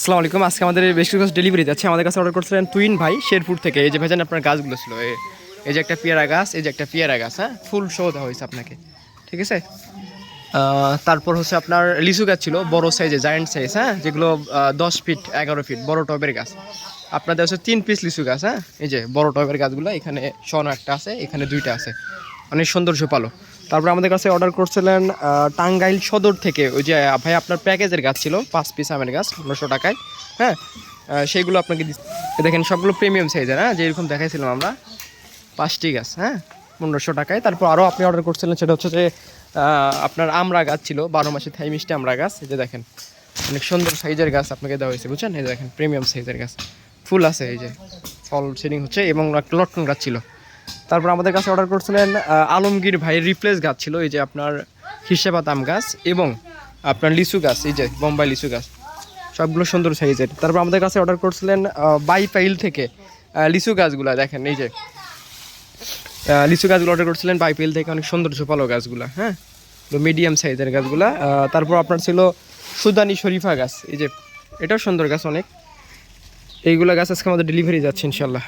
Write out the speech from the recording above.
আসসালামু আলাইকুম। আজকে আমাদের বেশ কিছু ডেলিভারি যাচ্ছে। আমাদের কাছে অর্ডার করছিলেন টুইন ভাই, শেরপুর থেকে। এই যে ভেজান আপনার গাছগুলো ছিল। এই- যে একটা পেয়ারা গাছ, এই যে একটা পেয়ারা গাছ হ্যাঁ? ফুল শো দেওয়া হয়েছে আপনাকে। ঠিক আছে? তারপর হচ্ছে আপনার লিচু গাছ ছিল, বড় সাইজে জায়েন্ট সাইজ হ্যাঁ? যেগুলো দশ ফিট এগারো ফিট বড় টবের গাছ। আপনাদের হচ্ছে তিন পিস লিচু গাছ হ্যাঁ? এই যে বড় টবের গাছগুলো, এখানে শন একটা আছে, এখানে দুইটা আছে। অনেক সৌন্দর্য ঝোপালো তারপর আমাদের কাছে অর্ডার করছিলেন টাঙ্গাইল সদর থেকে। ওই যে ভাই আপনার প্যাকেজের গাছ ছিল, পাঁচ পিস আমের গাছ, পনেরোশো টাকায় হ্যাঁ? সেইগুলো আপনাকে। দেখেন, সবগুলো প্রিমিয়াম সাইজের হ্যাঁ? যেরকম দেখাইছিলাম আমরা, পাঁচটি গাছ হ্যাঁ? পনেরোশো টাকায়। তারপর আরও আপনি অর্ডার করছিলেন, সেটা হচ্ছে যে আপনার আমড়া গাছ ছিল, বারো মাসে থাই মিষ্টি আমড়া গাছ। এই যে দেখেন, অনেক সুন্দর সাইজের গাছ আপনাকে দেওয়া হয়েছে, বুঝছেন? এই দেখেন প্রিমিয়াম সাইজের গাছ। ফুল আছে, এই যে, ফল সেডিং হচ্ছে, এবং একটা লটকন গাছ ছিল। তারপর আমাদের কাছে অর্ডার করছিলেন আলমগীর ভাই রিপ্লেস গাছ ছিল, এই যে আপনার হিসেবাত আম গাছ এবং আপনার লিচু গাছ, এই যে বোম্বাই লিচু গাছ, সবগুলো সুন্দর সাইজের তারপর আমাদের কাছে অর্ডার করছিলেন বাইপাইল থেকে লিচু গাছগুলা দেখেন, এই যে লিচু গাছগুলো অর্ডার করছিলেন বাইপিএল থেকে অনেক সুন্দর ঝোপালো গাছগুলো হ্যাঁ? মিডিয়াম সাইজের গাছগুলা তারপর আপনার ছিল সুদানি শরীফা গাছ, এই যে, এটাও সুন্দর গাছ অনেক। এইগুলো গাছ আজকে আমাদের ডেলিভারি যাচ্ছে ইনশাল্লাহ